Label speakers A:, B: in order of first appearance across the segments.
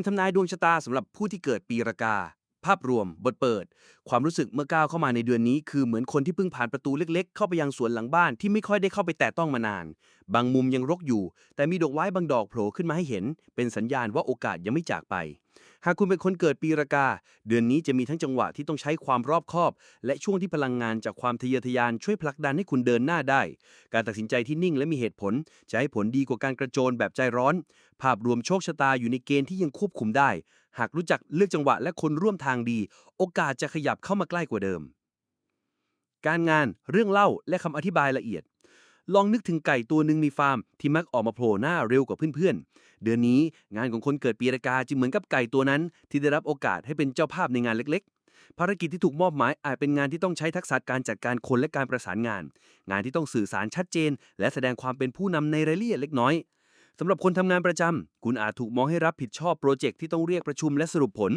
A: ำทำนายดวงชะตาสำหรับผู้ที่เกิดปีรากา ภาพรวม บทเปิด ความรู้สึกเมื่อก้าวเข้ามาในเดือนนี้ คือเหมือนคนที่เพิ่งผ่านประตูเล็กๆ เข้าไปยังสวนหลังบ้านที่ไม่ค่อยได้เข้าไปแตะต้องมานาน บางมุมยังรกอยู่ แต่มีดอกไม้บางดอกโผล่ขึ้นมาให้เห็น เป็นสัญญาณว่าโอกาสยังไม่จากไป หากคุณเป็นคนเกิดปีรากา เดือนนี้จะมีทั้งจังหวะที่ต้องใช้ความรอบคอบ และช่วงที่พลังงานจากความทะเยอทะยานช่วยผลักดันให้คุณเดินหน้าได้ การตัดสินใจที่นิ่งและมีเหตุผล จะให้ผลดีกว่าการกระโจนแบบใจร้อน ภาพรวมโชคชะตาอยู่ในเกณฑ์ที่ยังควบคุมได้ หากรู้จักเลือกจังหวะและคนร่วมทางดี โอกาสจะขยับเข้ามาใกล้กว่าเดิม การงาน เรื่องเล่าและคำอธิบายละเอียด ลองนึกถึงไก่ตัวหนึ่งในฟาร์ม ที่มักออกมาโผล่หน้าเร็วกว่าเพื่อนๆ เดือนนี้งานของคนเกิดปีรากาจึงเหมือนกับไก่ตัวนั้น ที่ได้รับโอกาสให้เป็นเจ้าภาพในงานเล็กๆ ภารกิจที่ถูกมอบหมายอาจเป็นงานที่ต้องใช้ทักษะการจัดการคนและการประสานงาน งานที่ต้องสื่อสารชัดเจน และแสดงความเป็นผู้นำในรายละเอียดเล็กน้อยสำหรับคนทำงานประจำ คุณอาจถูกมองให้รับผิดชอบโปรเจกต์ที่ต้องเรียกประชุมและสรุปผล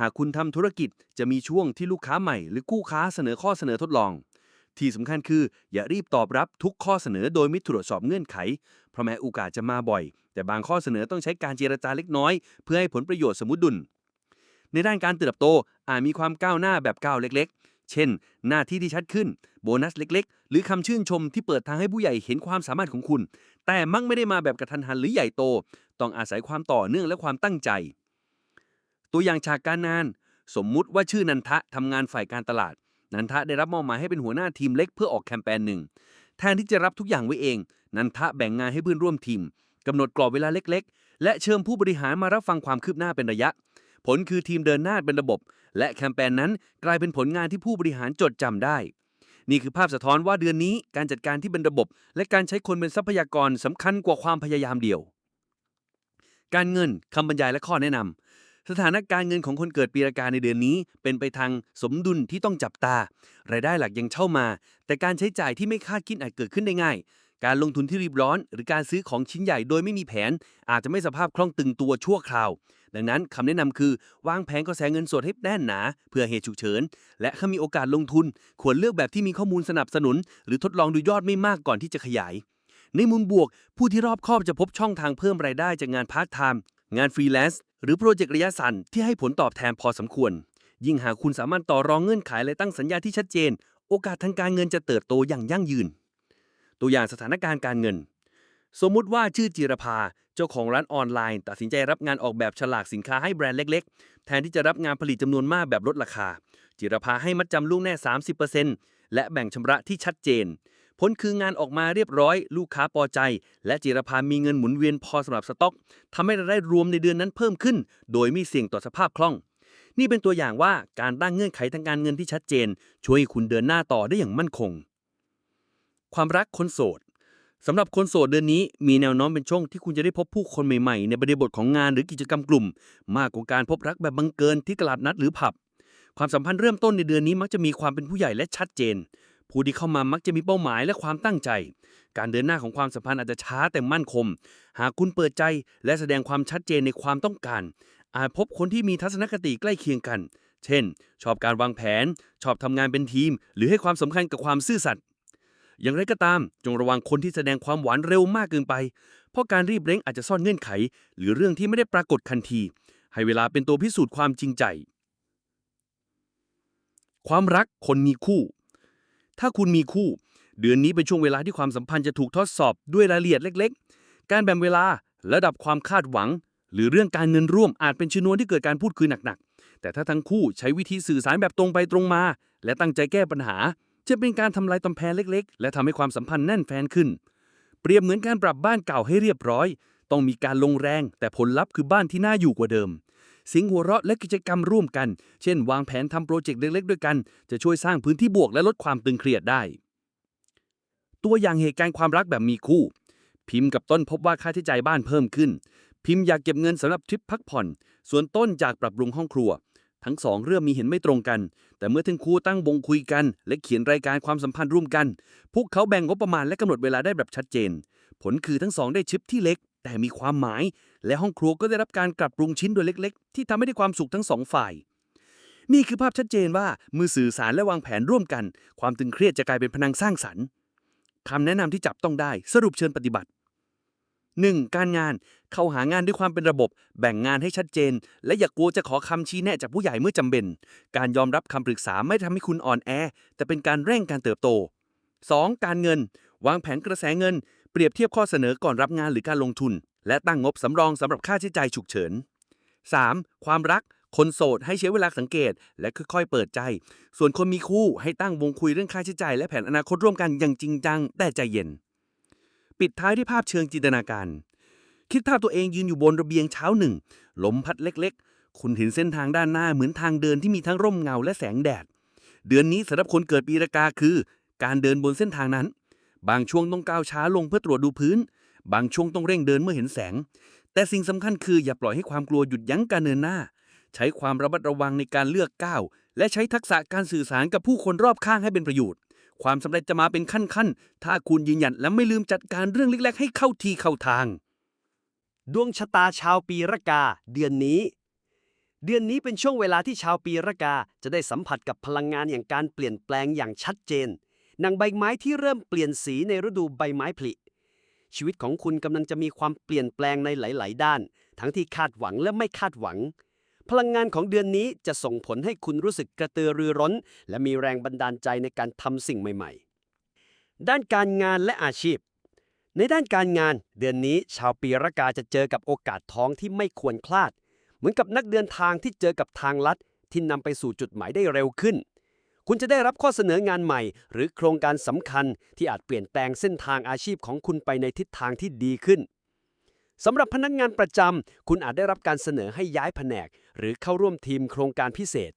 A: หากคุณทำธุรกิจจะมีช่วงที่ลูกค้าใหม่ หรือคู่ค้าเสนอข้อเสนอทดลอง ที่สำคัญคือ อย่ารีบตอบรับทุกข้อเสนอโดยไม่ตรวจสอบเงื่อนไข เพราะแม้โอกาสจะมาบ่อย แต่บางข้อเสนอต้องใช้การเจรจาเล็กน้อย เพื่อให้ผลประโยชน์สมุดุล ในด้านการเติบโตอาจมีความก้าวหน้าแบบก้าวเล็กๆ เช่น หน้าที่ที่ชัดขึ้น โบนัสเล็ก ๆ หรือคำชื่นชมที่เปิดทางให้ผู้ใหญ่เห็นความสามารถของคุณ แต่มักไม่ได้มาแบบกระทันหันหรือใหญ่โต ต้องอาศัยความต่อเนื่องและความตั้งใจ ตัวอย่างฉากการงาน สมมุติว่าชื่อนันทะทำงานฝ่ายการตลาด นันทะได้รับมอบหมายให้เป็นหัวหน้าทีมเล็กเพื่อออกแคมเปญหนึ่งแทนที่จะรับทุกอย่างไว้เอง นันทะแบ่งงานให้เพื่อนร่วมทีมกำหนดกรอบเวลาเล็กๆ และเชิญผู้บริหารมารับฟังความคืบหน้าเป็นระยะ ผลคือทีมเดินหน้าเป็นระบบ และแคมเปญนั้นกลายเป็นผลงานที่ผู้บริหารจดจำได้ นี่คือภาพสะท้อนว่าเดือนนี้การจัดการที่เป็นระบบ และการใช้คนเป็นทรัพยากรสำคัญกว่าความพยายามเดียว การเงินคำบรรยายและข้อแนะนำ สถานการณ์เงินของคนเกิดปีรากาในเดือนนี้ เป็นไปทางสมดุลที่ต้องจับตา รายได้หลักยังเช่ามา แต่การใช้จ่ายที่ไม่คาดคิดอาจเกิดขึ้นได้ง่าย การลงทุนที่รีบร้อน หรือการซื้อของชิ้นใหญ่โดยไม่มีแผน อาจจะไม่สภาพคล่องตึงตัวชั่วคราว ดังนั้นคำแนะนำคือ วางแผนกระแสเงินสดให้แน่นหนา เพื่อเหตุฉุกเฉิน และถ้ามีโอกาสลงทุน ควรเลือกแบบที่มีข้อมูลสนับสนุน หรือทดลองดูยอดไม่มากก่อนที่จะขยาย ในมุมบวก ผู้ที่รอบคอบจะพบช่องทางเพิ่มรายได้จากงานพาร์ทไทม์งานฟรีแลนซ์ หรือโปรเจกต์ระยะสั้นที่ให้ผลตอบแทนพอสมควร ยิ่งหากคุณสามารถต่อรองเงื่อนไขและตั้งสัญญาที่ชัดเจน โอกาสทางการเงินจะเติบโตอย่างยั่งยืน ตัวอย่างสถานการณ์การเงิน สมมุติว่าชื่อจิรภาเจ้าของร้านออนไลน์ ตัดสินใจรับงานออกแบบฉลากสินค้าให้แบรนด์เล็ก ๆ แทนที่จะรับงานผลิตจำนวนมากแบบลดราคา จิรภาให้มัดจำล่วงหน้า30%และแบ่งชำระที่ชัดเจน ผลคืองานออกมาเรียบร้อย ลูกค้าพอใจ และจิรภามีเงินหมุนเวียนพอสำหรับสต็อกทำให้รายได้รวมในเดือนนั้นเพิ่มขึ้น โดยไม่เสี่ยงต่อสภาพคล่อง นี่เป็นตัวอย่างว่าการตั้งเงื่อนไขทางการเงินที่ชัดเจน ช่วยให้คุณเดินหน้าต่อได้อย่างมั่นคง ความรักคนโสดสำหรับคนโสดเดือนนี้มีแนวโน้มเป็นช่วงที่คุณจะได้พบผู้คนใหม่ๆ ในบริบทของงานหรือกิจกรรมกลุ่ม มากกว่าการพบรักแบบบังเกินที่ตลาดนัดหรือผับ ความสัมพันธ์เริ่มต้นในเดือนนี้มักจะมีความเป็นผู้ใหญ่และชัดเจน ผู้ที่เข้ามามักจะมีเป้าหมายและความตั้งใจ การเดินหน้าของความสัมพันธ์อาจจะช้าแต่มั่นคง หากคุณเปิดใจและแสดงความชัดเจนในความต้องการ อาจพบคนที่มีทัศนคติใกล้เคียงกัน เช่น ชอบการวางแผน ชอบทำงานเป็นทีม หรือให้ความสำคัญกับความซื่อสัตย์อย่างไรก็ตาม จงระวังคนที่แสดงความหวานเร็วมากเกินไป เพราะการรีบเร่งอาจจะซ่อนเงื่อนไข หรือเรื่องที่ไม่ได้ปรากฏทันที ให้เวลาเป็นตัวพิสูจน์ความจริงใจ ความรักคนมีคู่ ถ้าคุณมีคู่ เดือนนี้เป็นช่วงเวลาที่ความสัมพันธ์จะถูกทดสอบด้วยรายละเอียดเล็ก ๆ การแบ่งเวลาระดับความคาดหวัง หรือเรื่องการเงินร่วมอาจเป็นชนวนที่เกิดการพูดคุยหนักๆ แต่ถ้าทั้งคู่ใช้วิธีสื่อสารแบบตรงไปตรงมา และตั้งใจแก้ปัญหา จะเป็นการทำลายกำแพงเล็ก ๆ และทำให้ความสัมพันธ์แน่นแฟนขึ้น เปรียบเหมือนการปรับบ้านเก่าให้เรียบร้อย ต้องมีการลงแรง แต่ผลลัพธ์คือบ้านที่น่าอยู่กว่าเดิม สิงหัวเราะและกิจกรรมร่วมกัน เช่น วางแผนทำโปรเจกต์เล็กๆ ด้วยกัน จะช่วยสร้างพื้นที่บวกและลดความตึงเครียดได้ ตัวอย่างเหตุการณ์ความรักแบบมีคู่ พิมพ์กับต้นพบว่าค่าใช้จ่ายบ้านเพิ่มขึ้น พิมพ์อยากเก็บเงินสำหรับทริปพักผ่อน ส่วนต้นจากปรับปรุงห้องครัว ทั้งสองเรื่องมีเห็นไม่ตรงกัน แต่เมื่อทั้งคู่ตั้งวงคุยกัน และเขียนรายการความสัมพันธ์ร่วมกัน พวกเขาแบ่งงบประมาณและกำหนดเวลาได้แบบชัดเจน ผลคือทั้งสองได้ชิปที่เล็ก แต่มีความหมาย และห้องครัวก็ได้รับการปรับปรุงชิ้นโดยเล็ก ๆ ที่ทำให้ได้ความสุขทั้งสองฝ่าย นี่คือภาพชัดเจนว่ามือสื่อสารและวางแผนร่วมกัน ความตึงเครียดจะกลายเป็นพลังสร้างสรรค์คำแนะนำที่จับต้องได้สรุปเชิญปฏิบัติ 1. การงาน เข้าหางานด้วยความเป็นระบบ แบ่งงานให้ชัดเจน และอย่ากกลัวจะขอคำชี้แนะจากผู้ใหญ่เมื่อจำเป็น การยอมรับคำปรึกษาไม่ทำให้คุณอ่อนแอ แต่เป็นการเร่งการเติบโต 2. การเงิน วางแผนกระแสเงิน เปรียบเทียบข้อเสนอก่อนรับงานหรือการลงทุน และตั้งงบสำรองสำหรับค่าใช้จ่ายฉุกเฉิน 3. ความรัก คนโสดให้ใช้เวลาสังเกต และค่อยๆ เปิดใจ ส่วนคนมีคู่ให้ตั้งวงคุยเรื่องค่าใช้จ่ายและแผนอนาคตร่วมกันอย่างจริงจัง แต่ใจเย็น ปิดท้ายด้วยภาพเชิงจินตนาการ คิดภาพตัวเองยืนอยู่บนระเบียงเช้าหนึ่งลมพัดเล็กๆ คุณเห็นเส้นทางด้านหน้าเหมือนทางเดินที่มีทั้งร่มเงาและแสงแดด เดือนนี้สำหรับคนเกิดปีรากาคือ การเดินบนเส้นทางนั้น บางช่วงต้องก้าวช้าลงเพื่อตรวจดูพื้น บางช่วงต้องเร่งเดินเมื่อเห็นแสง แต่สิ่งสำคัญคืออย่าปล่อยให้ความกลัวหยุดยั้งการเดินหน้า ใช้ความระมัดระวังในการเลือกก้าว และใช้ทักษะการสื่อสารกับผู้คนรอบข้างให้เป็นประโยชน์ ความสำเร็จจะมาเป็นขั้นๆ ถ้าคุณยืนหยัดและไม่ลืมจัดการเรื่องเล็ก ๆ ให้เข้าทีเข้าทาง
B: ดวงชะตาชาวปีระกา เดือนนี้ เดือนนี้เป็นช่วงเวลาที่ชาวปีระกาจะได้สัมผัสกับพลังงานอย่างการเปลี่ยนแปลงอย่างชัดเจน นังใบไม้ที่เริ่มเปลี่ยนสีในฤดูใบไม้ผลิ ชีวิตของคุณกำลังจะมีความเปลี่ยนแปลงในหลาย ๆ ด้าน ทั้งที่คาดหวังและไม่คาดหวัง พลังงานของเดือนนี้จะส่งผลให้คุณรู้สึกกระตือรือร้น และมีแรงบันดาลใจในการทำสิ่งใหม่ ๆ ด้านการงานและอาชีพ ในด้านการงานเดือนนี้ชาวปีระกาจะเจอกับโอกาสท้องที่ไม่ควรพลาด เหมือนกับนักเดินทางที่เจอกับทางลัดที่นำไปสู่จุดหมายได้เร็วขึ้น คุณจะได้รับข้อเสนองานใหม่ หรือโครงการสำคัญที่อาจเปลี่ยนแปลงเส้นทางอาชีพของคุณไปในทิศทางที่ดีขึ้นสำหรับพนักงานประจำคุณอาจได้รับการเสนอให้ย้ายแผนก หรือเข้าร่วมทีมโครงการพิเศษ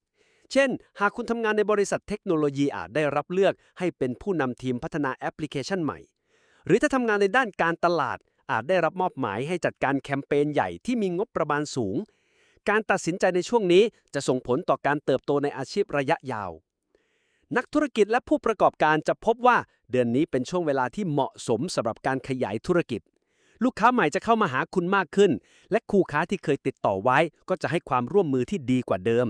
B: เช่น หากคุณทำงานในบริษัทเทคโนโลยีอาจได้รับเลือกให้เป็นผู้นำทีมพัฒนาแอปพลิเคชันใหม่ หรือถ้าทำงานในด้านการตลาด อาจได้รับมอบหมายให้จัดการแคมเปญใหญ่ที่มีงบประมาณสูง การตัดสินใจในช่วงนี้จะส่งผลต่อการเติบโตในอาชีพระยะยาว นักธุรกิจและผู้ประกอบการจะพบว่าเดือนนี้เป็นช่วงเวลาที่เหมาะสมสำหรับการขยายธุรกิจ ลูกค้าใหม่จะเข้ามาหาคุณมากขึ้น และคู่ค้าที่เคยติดต่อไว้ ก็จะให้ความร่วมมือที่ดีกว่าเดิม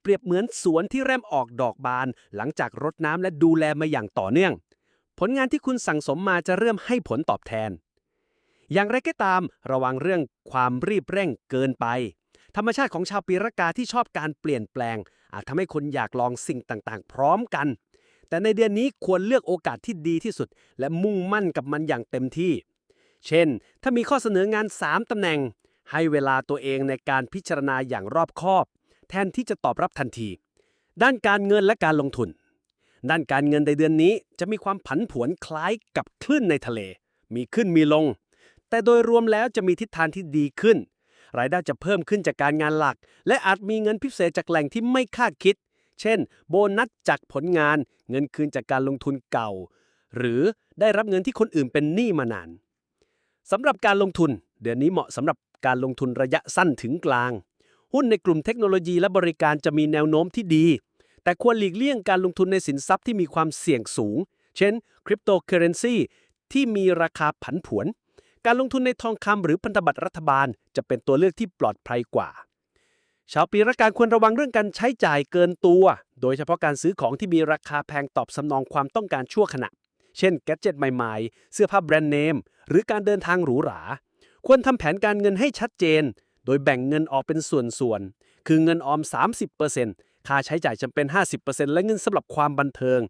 B: เปรียบเหมือนสวนที่เริ่มออกดอกบาน หลังจากรดน้ำและดูแลมาอย่างต่อเนื่อง ผลงานที่คุณสั่งสมมาจะเริ่มให้ผลตอบแทน อย่างไรก็ตาม ระวังเรื่องความรีบเร่งเกินไป ธรรมชาติของชาวปีรากาที่ชอบการเปลี่ยนแปลง อาจทำให้คนอยากลองสิ่งต่างๆ พร้อมกัน แต่ในเดือนนี้ควรเลือกโอกาสที่ดีที่สุด และมุ่งมั่นกับมันอย่างเต็มที่ เช่น ถ้ามีข้อเสนองาน 3ตำแหน่ง ให้เวลาตัวเองในการพิจารณาอย่างรอบคอบ แทนที่จะตอบรับทันที ด้านการเงินและการลงทุน ด้านการเงินในเดือนนี้จะมีความผันผวนคล้ายกับคลื่นในทะเล มีขึ้นมีลง แต่โดยรวมแล้วจะมีทิศทางที่ดีขึ้น รายได้จะเพิ่มขึ้นจากการงานหลัก และอาจมีเงินพิเศษจากแหล่งที่ไม่คาดคิด เช่น โบนัสจากผลงาน เงินคืนจากการลงทุนเก่า หรือได้รับเงินที่คนอื่นเป็นหนี้มานานสำหรับการลงทุน เดือนนี้เหมาะสำหรับการลงทุนระยะสั้นถึงกลาง หุ้นในกลุ่มเทคโนโลยีและบริการจะมีแนวโน้มที่ดี แต่ควรหลีกเลี่ยงการลงทุนในสินทรัพย์ที่มีความเสี่ยงสูง เช่นคริปโตเคอเรนซีที่มีราคาผันผวน การลงทุนในทองคำหรือพันธบัตรรัฐบาล จะเป็นตัวเลือกที่ปลอดภัยกว่า ชาวปีละการควรระวังเรื่องการใช้จ่ายเกินตัว โดยเฉพาะการซื้อของที่มีราคาแพงตอบสนองความต้องการชั่วขณะ เช่นแกจิตใหม่ๆ เสื้อผ้าแบรนด์เนม หรือการเดินทางหรูหรา ควรทำแผนการเงินให้ชัดเจน โดยแบ่งเงินออกเป็นส่วนๆ คือเงินออม 30%ค่าใช้จ่ายจำเป็น 50%และเงินสำหรับความบันเทิง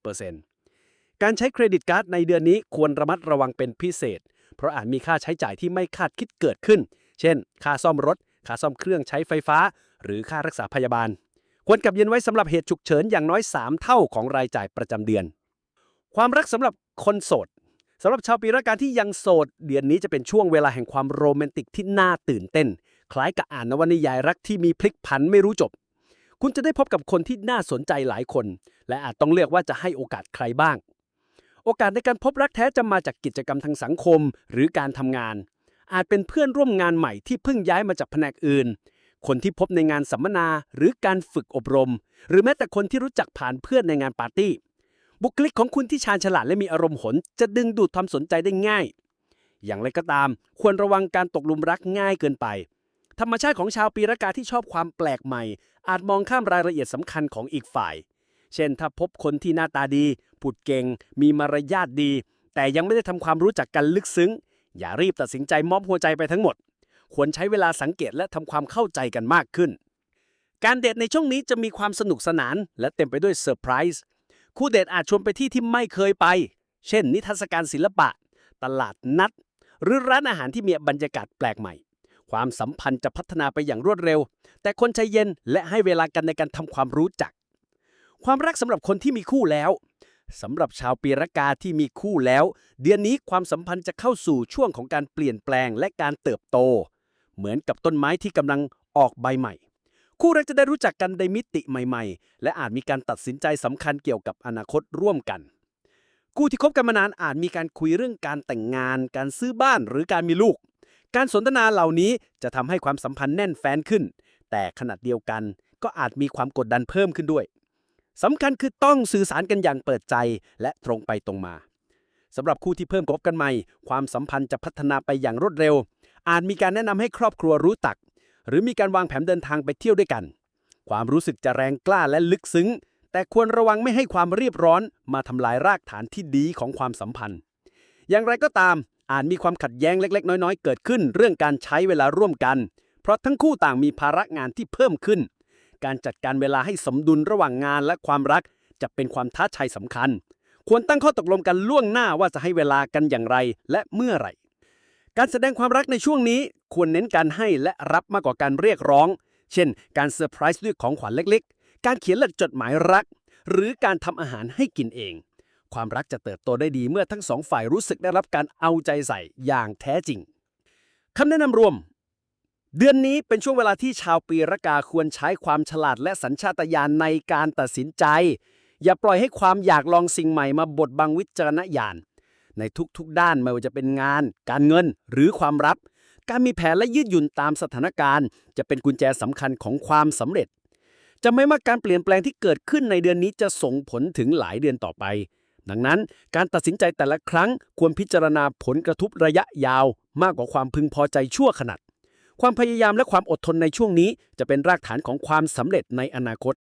B: 20%การใช้เครดิตการ์ดในเดือนนี้ควรระมัดระวังเป็นพิเศษ เพราะอาจมีค่าใช้จ่ายที่ไม่คาดคิดเกิดขึ้น เช่น ค่าซ่อมรถ ค่าซ่อมเครื่องใช้ไฟฟ้า หรือค่ารักษาพยาบาล ควรกับเย็นไว้สำหรับเหตุฉุกเฉินอย่างน้อย 3 เท่าของรายจ่ายประจำเดือน ความรักสำหรับคนโสดสำหรับชาวปีละกาที่ยังโสด เดือนนี้จะเป็นช่วงเวลาแห่งความโรแมนติกที่น่าตื่นเต้น คล้ายกับอ่านนวนิยายรักที่มีพลิกผันไม่รู้จบ คุณจะได้พบกับคนที่น่าสนใจหลายคน และอาจต้องเลือกว่าจะให้โอกาสใครบ้าง โอกาสในการพบรักแท้จะมาจากกิจกรรมทางสังคม หรือการทำงาน อาจเป็นเพื่อนร่วมงานใหม่ที่เพิ่งย้ายมาจากแผนกอื่น คนที่พบในงานสัมมนาหรือการฝึกอบรม หรือแม้แต่คนที่รู้จักผ่านเพื่อนในงานปาร์ตี้ บุคลิกของคุณที่ชาญฉลาดและมีอารมณ์หนจะดึงดูดความสนใจได้ง่าย อย่างไรก็ตาม ควรระวังการตกหลุมรักง่ายเกินไป ธรรมชาติของชาวปีรากาที่ชอบความแปลกใหม่ อาจมองข้ามรายละเอียดสำคัญของอีกฝ่าย เช่นถ้าพบคนที่หน้าตาดี พูดเก่ง มีมารยาทดี แต่ยังไม่ได้ทำความรู้จักกันลึกซึ้ง อย่ารีบตัดสินใจมอบหัวใจไปทั้งหมด ควรใช้เวลาสังเกตและทำความเข้าใจกันมากขึ้น การเดทในช่วงนี้จะมีความสนุกสนาน และเต็มไปด้วยเซอร์ไพรส์คู่เดทอาจชวนไปที่ที่ไม่เคยไป เช่น นิทรรศการศิลปะ ตลาดนัด หรือร้านอาหารที่มีบรรยากาศแปลกใหม่ ความสัมพันธ์จะพัฒนาไปอย่างรวดเร็ว แต่คนใจเย็นและให้เวลากันในการทำความรู้จัก ความรักสำหรับคนที่มีคู่แล้ว สำหรับชาวปีรากาที่มีคู่แล้ว เดือนนี้ความสัมพันธ์จะเข้าสู่ช่วงของการเปลี่ยนแปลงและการเติบโต เหมือนกับต้นไม้ที่กำลังออกใบใหม่ คู่รักจะได้รู้จักกันในมิติใหม่ ๆ และอาจมีการตัดสินใจสำคัญเกี่ยวกับอนาคตร่วมกัน คู่ที่คบกันมานานอาจมีการคุยเรื่องการแต่งงาน การซื้อบ้านหรือการมีลูก การสนทนาเหล่านี้จะทำให้ความสัมพันธ์แน่นแฟ้นขึ้น แต่ขณะเดียวกันก็อาจมีความกดดันเพิ่มขึ้นด้วย สำคัญคือต้องสื่อสารกันอย่างเปิดใจและตรงไปตรงมาสำหรับคู่ที่เพิ่มคบกันใหม่ ความสัมพันธ์จะพัฒนาไปอย่างรวดเร็ว อาจมีการแนะนำให้ครอบครัวรู้ตัก หรือมีการวางแผนเดินทางไปเที่ยวด้วยกัน ความรู้สึกจะแรงกล้าและลึกซึ้ง แต่ควรระวังไม่ให้ความเรียบร้อน มาทำลายรากฐานที่ดีของความสัมพันธ์ อย่างไรก็ตาม อาจมีความขัดแย้งเล็ก ๆ น้อย ๆ เกิดขึ้น เรื่องการใช้เวลาร่วมกัน เพราะทั้งคู่ต่างมีภาระงานที่เพิ่มขึ้น การจัดการเวลาให้สมดุลระหว่างงานและความรัก จะเป็นความท้าทายสำคัญ ควรตั้งข้อตกลงกันล่วงหน้าว่าจะให้เวลากันอย่างไรและเมื่อไหร่ การแสดงความรักในช่วงนี้ ควรเน้นการให้และรับมากกว่าการเรียกร้อง เช่น การเซอร์ไพรส์ด้วยของขวัญเล็กๆ การเขียนหลักจดหมายรัก หรือการทำอาหารให้กินเอง ความรักจะเติบโตได้ดีเมื่อทั้งสองฝ่ายรู้สึกได้รับการเอาใจใส่อย่างแท้จริงคำแนะนำรวม เดือนนี้เป็นช่วงเวลาที่ชาวปีรกาควรใช้ความฉลาดและสัญชาตญาณในการตัดสินใจ อย่าปล่อยให้ความอยากลองสิ่งใหม่มาบดบังวิจารณญาณในทุกๆ ด้านไม่ว่าจะเป็นงาน การเงินหรือความรักการมีแผนและยืดหยุ่นตามสถานการณ์ จะเป็นกุญแจสำคัญของความสำเร็จ จะไม่ว่าการเปลี่ยนแปลงที่เกิดขึ้นในเดือนนี้จะส่งผลถึงหลายเดือนต่อไป ดังนั้นการตัดสินใจแต่ละครั้งควรพิจารณาผลกระทบระยะยาว มากกว่าความพึงพอใจชั่วขณะ ความพยายามและความอดทนในช่วงนี้จะเป็นรากฐานของความสำเร็จในอนาคต